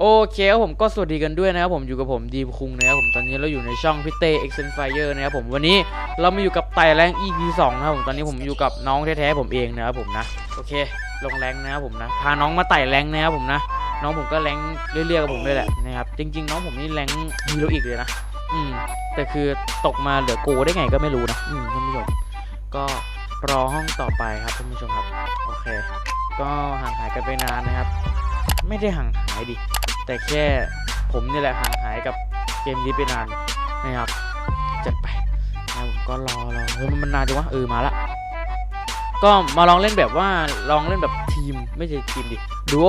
โอเคครับผมก็สวัสดีกันด้วยนะครับผมอยู่กับผมดีมคุงนะครับผมตอนนี้เราอยู่ในช่องพิเต e x t e n f i r e นะครับผมวันนี้เรามาอยู่กับไต่แรง EP 2นะครับผมตอนนี้ผมอยู่กับน้องแท้ๆผมเองนะครับผมนะโอเค ลงแรงนะครับผมนะพาน้องมาไต่แรงนะครับผมนะน้องผมก็แรงเรื่อยๆกับผมเลยแหละนะครับจริง ๆ น้องผมนี่แรงฮีโร่อีกเลยนะอืมแต่คือตกมาเหลือโกได้ไงก็ไม่รู้นะอืมท่านผู้ชมก็รอห้องต่อไปครับท่านผู้ชมครับโอเค ก็ห่างหายกันไปนานนะครับ ไม่ได้ห่างหายดิ แต่แค่ผมนี่แหละห่างหายกับเกมนี้ไปนานนะครับจัดไปนะผมก็รอรอเฮ้ยมันนานจังวะเออมาละก็มาลองเล่นแบบว่าลองเล่นแบบทีมไม่ใช่ทีมดิดูโอ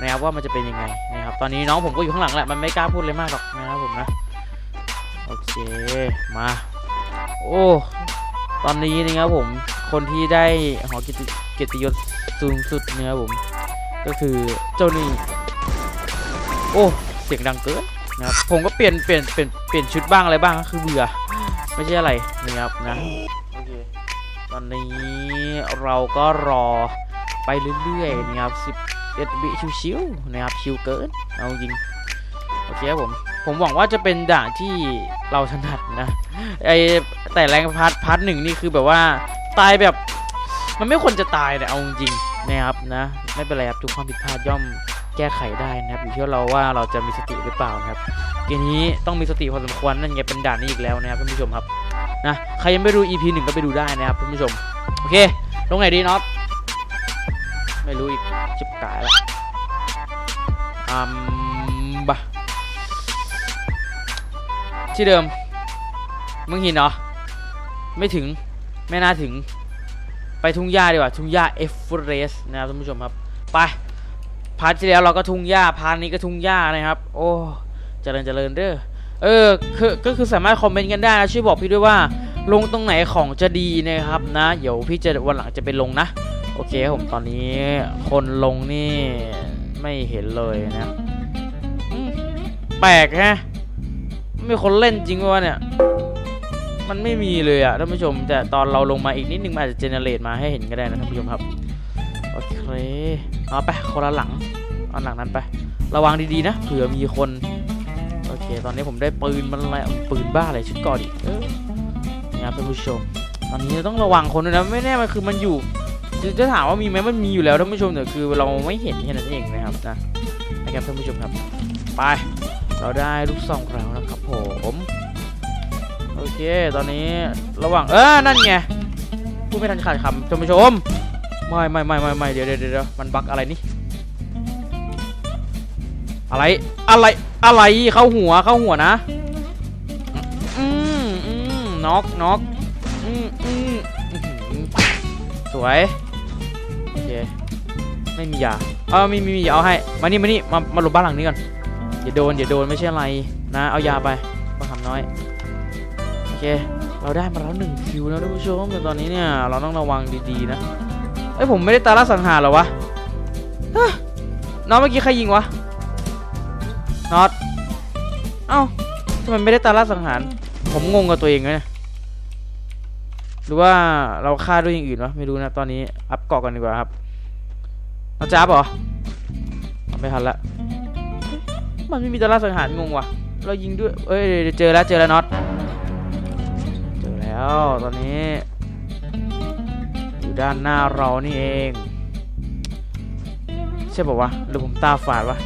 นะครับว่ามันจะเป็นยังไงนะครับตอนนี้น้องผมก็อยู่ข้างหลังแหละมันไม่กล้าพูดเลยมากหรอกนะครับผมนะโอเคมาโอ้ตอนนี้นะครับผมคนที่ได้หอเกียรติเกียรติยศสูงสุดนะครับผมก็คือเจ้านี่ โอ้เสียงดังเกินนะครับผมก็เปลี่ยนเปลี่ยนเปลี่ยนเปลี่ยนชุดบ้างอะไรบ้างก็คือเบื่อไม่ใช่อะไรนะครับนะโอเคตอนนี้เราก็รอไปเรื่อยๆนะครับ11วิชิวๆนะครับชิวเกินเอาจริงโอเคครับผมผมหวังว่าจะเป็นด่านที่เราถนัดนะไอแต่แรงพาร์ทพาร์ทหนึ่งนี่คือแบบว่าตายแบบมันไม่ควรจะตายแต่เอาจริงนะครับนะ ไม่เป็นไรครับทุกความผิดพลาดย่อม แก้ไขได้นะครับอยู่ที่เราว่าเราจะมีสติหรือเปล่านะครับเกมนี้ต้องมีสติพอสมควรนั่นไงเป็นด่านนี้อีกแล้วนะครับท่านผู้ชมครับนะใครยังไม่ดู EP หนึ่งก็ไปดูได้นะครับท่านผู้ชมโอเคลงไหนดีน็อตไม่รู้อีกชิบกายละอืมบะที่เดิมมึงหินเหรอไม่ถึงไม่น่าถึงไปทุ่งหญ้าดีกว่าทุ่งหญ้าเอฟเฟรสนะครับท่านผู้ชมครับไป พาร์ทที่แล้วเราก็ทุ่งหญ้าพาร์ทนี้ก็ทุ่งหญ้านะครับ โอ้เจริญเจริญเด้อเออคือก็คือสามารถคอมเมนต์กันได้นะช่วยบอกพี่ด้วยว่า ลงตรงไหนของจะดีนะครับนะเดี๋ยวพี่จะวันหลังจะไปลงนะ โอเคผมตอนนี้คนลงนี่ไม่เห็นเลยนะแปลกฮะไม่มีคนเล่นจริงวะเนี่ยมันไม่มีเลยอะท่านผู้ชม แต่ตอนเราลงมาอีกนิดนึงมันอาจจะเจเนเรตมาให้เห็นก็ได้นะท่านผู้ชมครับ โอเค เอาไปคนละหลังเอาหลังนั้นไป ระวังดีๆนะเผื่อมีคนโอเค ตอนนี้ผมได้ปืนมันอะไรปืนบ้าอะไรชุดก่อนดิเออนี่ครับท่านผู้ชม ตอนนี้ต้องระวังคนด้วยนะไม่แน่มันคือมันอยู่จะจะถามว่ามีไหมมันมีอยู่แล้วท่านผู้ชมแต่คือเราไม่เห็นแค่นั้นเองนะครับนะนะครับท่านผู้ชมครับ ไป เราได้ลูกซองแล้วนะครับผมโอเค ตอนนี้ระหว่างเออนั่นไงพูดไม่ทันขาดคำท่านผู้ชม ไม่ไม่ไม่ไม่ไม่เดี๋ยวเดี๋ยวเดี๋ยวมันบั๊กอะไรนี่อะไรอะไรอะไรเข้าหัวเข้าหัวนะอืมอืมน็อกน็อกอืมอืมสวยโอเคไม่มียาเออมีมีมีเอาให้มานี่มานี่มามาหลบบ้านหลังนี้ก่อนอย่าโดนอย่าโดนไม่ใช่อะไรนะ เอายาไปมาคำน้อยโอเคเราได้มาแล้วหนึ่งคิวแล้วท่านผู้ชมแต่ตอนนี้เนี่ยเราต้องระวังดีๆนะ เอ้ยผมไม่ได้ตาล่าสังหารหรอวะน้องเมื่อกี้ใครยิงวะน็อตเอ้าทำไมไม่ได้ตาล่าสังหาร ผมงงกับตัวเองเลยหรือว่าเราฆ่าด้วยอย่างอื่นวะไม่รู้นะตอนนี้อัพเกาะกันดีกว่าครับเอาจ้าบเหรอไม่ทันละมันไม่มีตาล่าสังหารงงวะเรายิงด้วยเอ้ยเจอแล้วเจอแล้วน็อตเจอแล้วตอนนี้ ด้านหน้าเรานี่เอง ใช่ป่าวะหรือผมตาฝาดวะ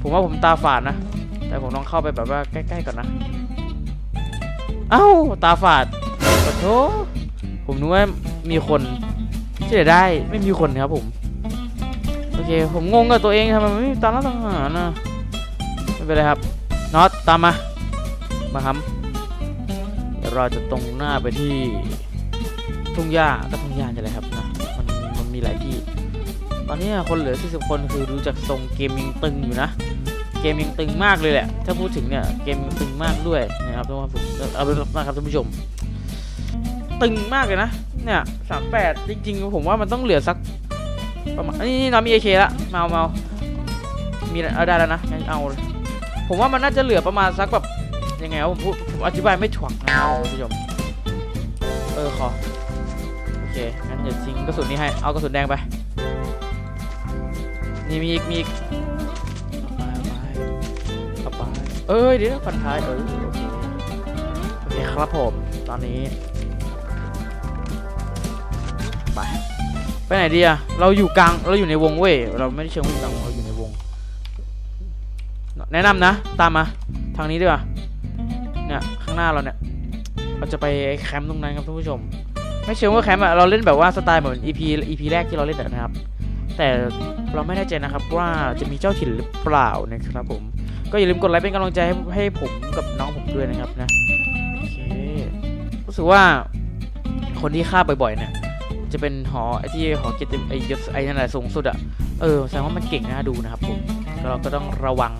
ผมว่าผมตาฝาดนะ แต่ผมต้องเข้าไปแบบว่าใกล้ๆก่อนนะ เอ้าตาฝาดขอโทษผมนึกว่ามีคนที่ไหนได้ไม่มีคนครับผม โอเค ผมงงกับตัวเองทำไมไม่มีตาหน้าต่างหากนะไม่เป็นไรครับน็อตตามมา มาครับเราจะตรงหน้าไปที่ ทุ่งหญ้าก็ทุ่งหญ้าจะไรครับนะมันมันมีหลายที่ ตอนนี้คนเหลือ 40 คนคือดูจากทรงเกมยังตึงอยู่นะ เกมยังตึงมากเลยแหละ ถ้าพูดถึงเนี่ยเกมยังตึงมากด้วยนะครับทุกคนผมเอาไปนะครับท่านผู้ชม ตึงมากเลยนะเนี่ยสามแปดจริงๆ ผมว่ามันต้องเหลือสักประมาณนี่น้องมีเอเคละเมาเมามีเอาได้แล้วนะงั้นเอาเลยผมว่ามันน่าจะเหลือประมาณสักแบบยังไงวะผมพูดผมอธิบายไม่ถ่วงนะครับคุณผู้ชมเออขอ เคงั้นเดี๋ยวทิ้งกระสุนนี้ให้ เอากระสุนแดงไป นี่มีอีก มีอีกไปเอ้ยเดี๋ยวพันท้ายเออโอเคโอเคครับผม ตอนนี้ ไป ไปไหนดีอะเราอยู่กลาง เราอยู่ในวงเว้ย เราไม่ได้เชิงว่าอยู่กลางวงเราอยู่ในวง แนะนำนะ ตามมา ทางนี้ดีกว่าเนี่ย ข้างหน้าเราเนี่ย เราจะไปแคมป์ตรงนั้นครับท่านผู้ชม ไม่เชิงว่าแคมป์อะเราเล่นแบบว่าสไตล์เหมือน EP EP แรกที่เราเล่นนะครับ แต่เราไม่แน่ใจนะครับว่าจะมีเจ้าถิ่นหรือเปล่านะครับผมก็อย่าลืมกดไลค์เป็นกำลังใจให้ให้ผมกับน้องผมด้วยนะครับนะโอเครู้สึกว่าคนที่ฆ่าบ่อยๆเนี่ยจะเป็นหอไอที่หอเกียรติไอยศไอนั่นแหละสูงสุดอะเออแสดงว่ามันเก่งนะดูนะครับผมก็เราก็ต้องระวัง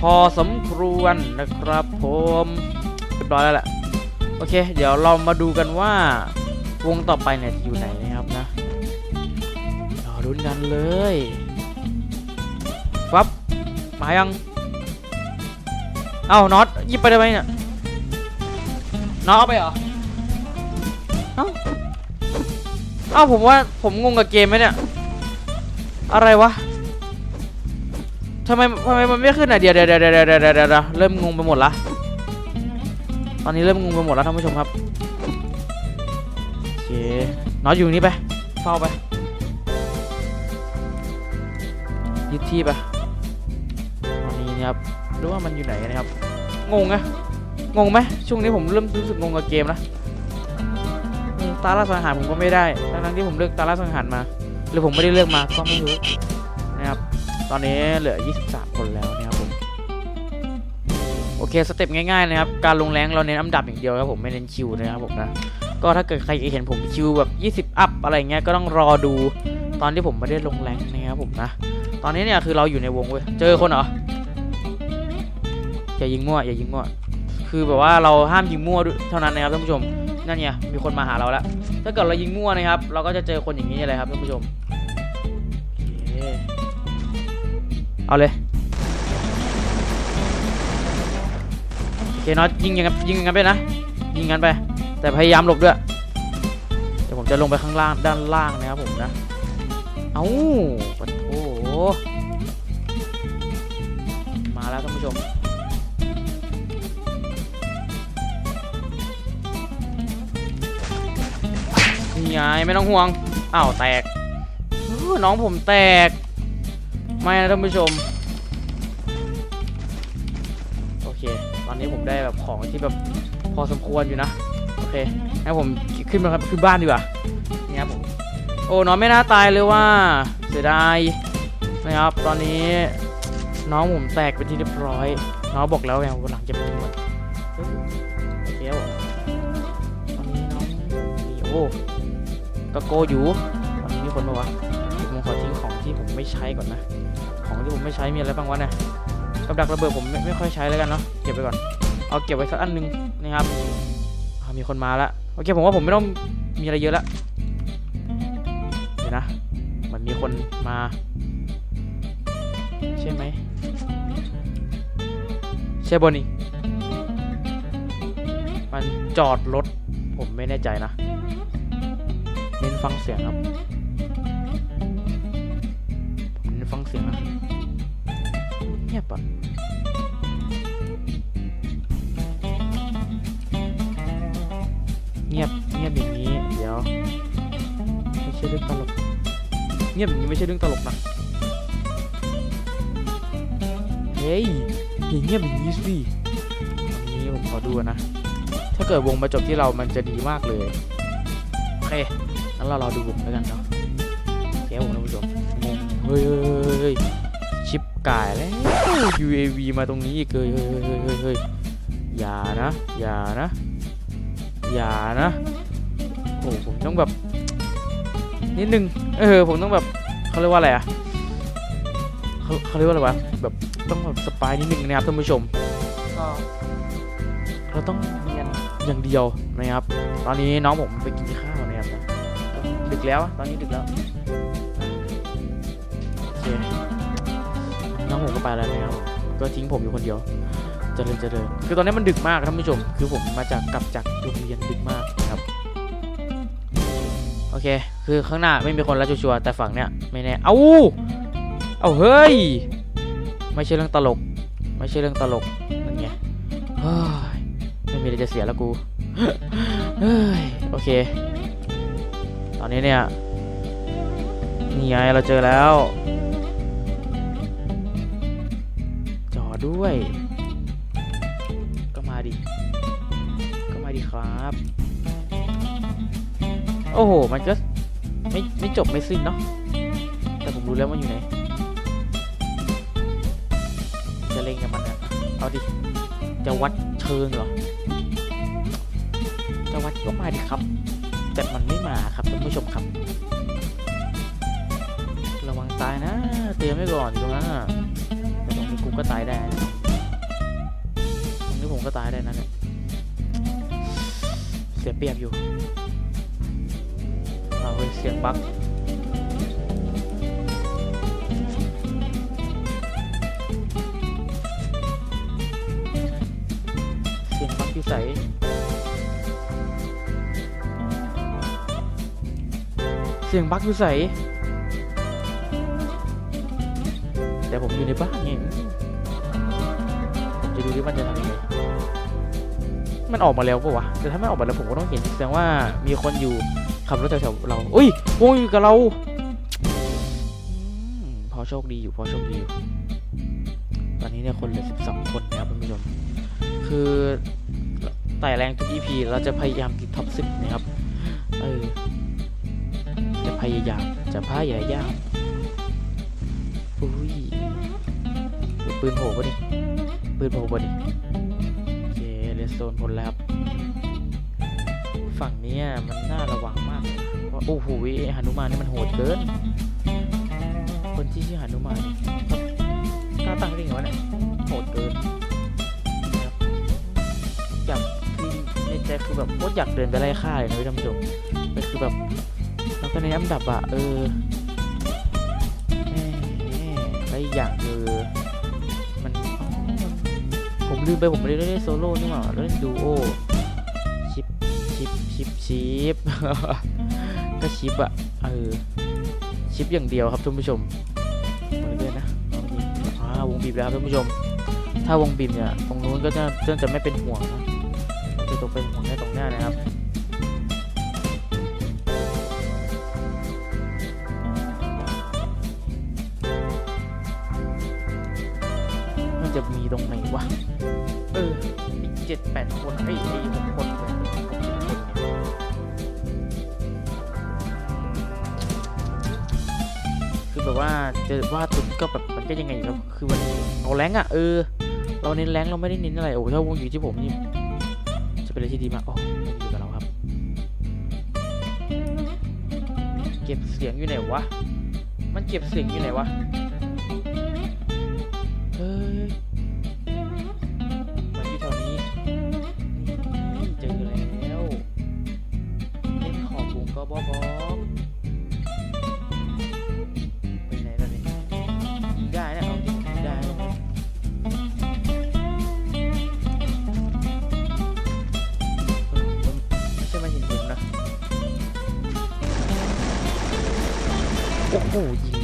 พอสมควรนะครับผมเรียบร้อยแล้วแหละโอเค เดี๋ยวเรามาดูกันว่า วงต่อไปเนี่ยอยู่ไหนนะครับนะรอรุ้นกันเลยฟับมายัง เอ้าน็อตยิบไปได้ไหมเนี่ยน็อตเอาไปเหรอ เอ้าเอ้าผมว่าผมงงกับเกมไหมเนี่ย อะไรวะทำไมทำไมมันไม่ขึ้นอะเดี๋ยวเดี๋ยวเดี๋ยวเดี๋ยวเดี๋ยวเดี๋ยวเดี๋ยวเริ่มงงไปหมดละ ตอนนี้เริ่มงงไปหมดแล้วท่านผู้ชมครับ เคน็อตอยู่นี่ไปเฝ้าไปยึดที่ไปตอนนี้นะครับรู้ว่ามันอยู่ไหนนะครับ งงอะงงไหมช่วงนี้ผมเริ่มรู้สึกงงกับเกมนะตาล่าสังหารผมก็ไม่ได้ทั้งที่ผมเลือกตาล่าสังหารมา หรือผมไม่ได้เลือกมาก็ไม่รู้นะครับตอนนี้เหลือ 23 คนแล้วนะครับผมโอเคสเต็ปง่ายๆนะครับการลงแรงเราเน้นอันดับอย่างเดียวครับผมไม่เน้นคิวนะครับผมนะ ก็ถ้าเกิดใครเห็นผมคิวแบบ 20 อัพอะไรเงี้ยก็ต้องรอดูตอนที่ผมไม่ได้ลงแรงนะครับผมนะ ตอนนี้เนี่ยคือเราอยู่ในวงเว้ยเจอคนเหรออย่ายิงมั่วอย่ายิงมั่วคือแบบว่าเราห้ามยิงมั่วเท่านั้นนะครับท่านผู้ชมนั่นไงมีคนมาหาเราแล้ว ถ้าเกิดเรายิงมั่วนะครับ เราก็จะเจอคนอย่างนี้เลยครับท่านผู้ชมเอาเลยโอเคน็อตยิงอย่างนั้นยิงงั้นไปนะยิงงั้นไป แต่พยายามหลบด้วย เดี๋ยวผมจะลงไปข้างล่างด้านล่างนะครับผมนะ เอ้าปะโถมาแล้วท่านผู้ชม นี่ไงไม่ต้องห่วง อ้าวแตกเออน้องผมแตก ไม่นะท่านผู้ชม โอเค ตอนนี้ผมได้แบบของที่แบบพอสมควรอยู่นะ เคงั้นผมขึ้นมาครับขึ้นบ้านดีกว่านี่ครับผมโอ้น้องไม่น่าตายเลยว่าเสียดายนะครับ ตอนนี้น้องผมแตกเป็นที่เรียบร้อย น้องบอกแล้วไงว่าหลังจะเป็นหมดโอเคครับผมตอนนี้น้องมีโอ้กะโกอยู่ตอนนี้มีคนปะวะผมขอทิ้งของที่ผมไม่ใช้ก่อนนะ ของที่ผมไม่ใช้มีอะไรบ้างวะเนี่ยกับดักระเบิดผมไม่ไม่ค่อยใช้แล้วกันเนาะเก็บไปก่อนเอาเก็บไว้สักอันหนึงนะครับ มีคนมาแล้วโอเคผมว่าผมไม่ต้องมีอะไรเยอะละเดี๋ยวนะมันมีคนมา ใช่ไหมใช่บอนี่มันจอดรถผมไม่แน่ใจนะเน้นฟังเสียงครับผมเน้นฟังเสียงนะเงียบปะ เรื่องตลก เงียบอย่างนี้ไม่ใช่เรื่องตลกนะ เฮ้ยอย่าเงียบอย่างนี้สิอันนี้ผมขอดูนะ ถ้าเกิดวงมาจบที่เรามันจะดีมากเลย โอเค งั้นเรารอดูวงแล้วกันเนาะแกผมท่านผู้ชมงงเฮ้ยเฮ้ยเฮ้ยชิปกายแล้ว UAV มาตรงนี้อีกเลยเฮ้ยเฮ้ยเฮ้ยเฮ้ยอย่านะ อย่านะ อย่านะ โอ้ผมต้องแบบ นิดนึง เออ ผมต้องแบบเขาเรียกว่าอะไรอะเขาเขาเรียกว่าอะไรวะ แบบต้องแบบสปายนิดนึงนะครับท่านผู้ชม ก็เราต้องเรียนอย่างเดียวนะครับ ตอนนี้น้องผมไปกินข้าวนะครับนะก็ดึกแล้วอะตอนนี้ดึกแล้วโอเคน้องผมก็ไปแล้วนะครับผมก็ทิ้งผมอยู่คนเดียวเจริญเจริญคือตอนนี้มันดึกมากท่านผู้ชม คือผมมาจากกลับจากโรงเรียนดึกมากนะครับ โอเค คือข้างหน้าไม่มีคนแล้วชัวร์ๆแต่ฝั่งเนี้ยไม่แน่ เอ้าเอาเฮ้ย ไม่ใช่เรื่องตลก ไม่ใช่เรื่องตลกเฮ้ยไม่มีอะไรจะเสียแล้วกูเฮ้ยโอเค ตอนนี้เนี่ยนี่ไงเราเจอแล้ว จอด้วย ก็มาดิ ก็มาดิครับ โอ้โห มันก็ ไม่ไม่จบไม่สิ้นเนาะแต่ผมรู้แล้วมันอยู่ไหนจะเล่นกับมันอะเอาดิจะวัดเชิงเหรอจะวัดก็มาดิครับ แต่มันไม่มาครับท่านผู้ชมครับ ระวังตายนะ เตรียมไว้ก่อนตรงนั้นะแต่ตรงนี้กูก็ตายได้นะตรงนี้ผมก็ตายได้นะเนี่ยเสียเปรียบอยู่ เอาเฮ้ยเสียงบั๊กเสียงบั๊กอยู่ใสเสียงบั๊กอยู่ใสแต่ผมอยู่ในบ้านไงผมจะดูดิมันจะทำยังไงมันออกมาแล้วปะวะ แต่ถ้าไม่ออกมาแล้วผมก็ต้องเห็นแสดงว่ามีคนอยู่ ขับรถแถวๆเราอุ้ยวงอยู่กับเราพอโชคดีอยู่พอโชคดีอยู่ตอนนี้เนี่ยคนเหลือ12 คนนะครับท่านผู้ชมคือไต่แรงทุก EP เราจะพยายามติดท็อป10นะครับเออจะพยายามจะพยายามอุ้ยเดี๋ยปืนโผล่ปะดิปืนโผล่ปะดิโอเคเลสโซนพ้นแล้วครับ ฝั่งเนี้ยมันน่าระวังมากเพราะโอ้โหหนุมานนี่มันโหดเกิน คนที่ชื่อหนุมานกล้าตั้งได้ไงวะเนี่ยโหดเกินนะครับอยากในใจคือแบบโคตรอยากเดินไปไล่ฆ่าเลยนะพี่ท่านผู้ชมแต่คือแบบแล้วก็ในอันดับอะเออแหม่และอีกอย่างคือมันอ๋อมัน ผมลืมไปผมไม่ได้เล่นโซโล่นี่หว่าเราเล่นดูโอ ชิปก็ชิปอะเออชิปอย่างเดียวครับท่านผู้ชมมาเรื่อยนะอาดีอ่าวงบีบแล้วครับท่านผู้ชม ถ้าวงบีบเนี่ยตรงนู้นก็จะจะจะไม่เป็นห่วงนะจะตกเป็นห่วงแค่ตรงหน้านะครับมันจะมีตรงไหนวะ เออมีเจ็ดแปดคนไอ้ไอ้หกคน แบบว่าจะว่าตุนก็แบบมันก็ยังไงอยู่ครับคือมันเอาแรงอะเออ เราเน้นแรงเราไม่ได้เน้นอะไรโอ้ถ้าวงอยู่ที่ผมนี่จะเป็นอะไรที่ดีมากโอ้ไม่อยู่กับเราครับ เก็บเสียงอยู่ไหนวะมันเก็บเสียงอยู่ไหนวะ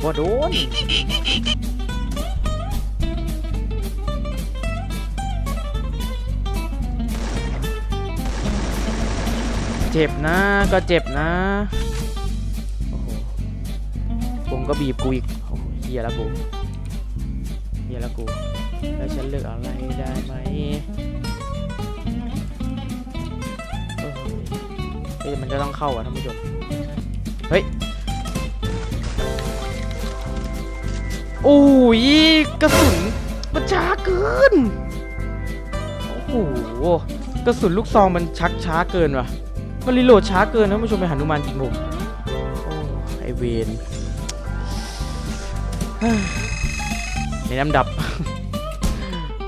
บ่โดนเจ็บนะก็เจ็บนะโอ้โหวงก็บีบกูอีกเฮียล้วกูเฮียล้วกู แล้วฉันเลือกอะไรได้ไหมเฮ้ยมันจะต้องเข้าอะท่านผู้ชม เฮ้ย โอ้ยกระสุนมันช้าเกิน โอ้โหกระสุนลูกซองมันชักช้าเกินว่ะ มันรีโหลดช้าเกินนะผู้ชมไปหันุมานยิงผมโอ้ไอเวนในน้ำดับ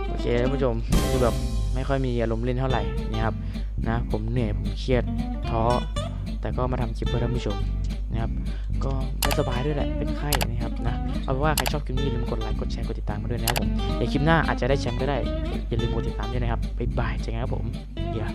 โอเคท่านผู้ชมคือแบบไม่ค่อยมีอารมณ์เล่นเท่าไหร่นี่ครับนะ ผมเหนื่อยผมเครียดท้อแต่ก็มาทำคลิปเพื่อท่านผู้ชมนะครับ ก็ไม่สบายด้วยแหละ เป็นไข้นะครับนะ เอาเป็นว่าใครชอบคลิปนี้อย่าลืมกดไลค์ กดแชร์ กดติดตามมาด้วยนะครับผมเดี๋ยวคลิปหน้าอาจจะได้แชมป์ก็ได้ อย่าลืมกดติดตามด้วยนะครับ บ๊ายบายเจอกันครับผมเดี๋ยว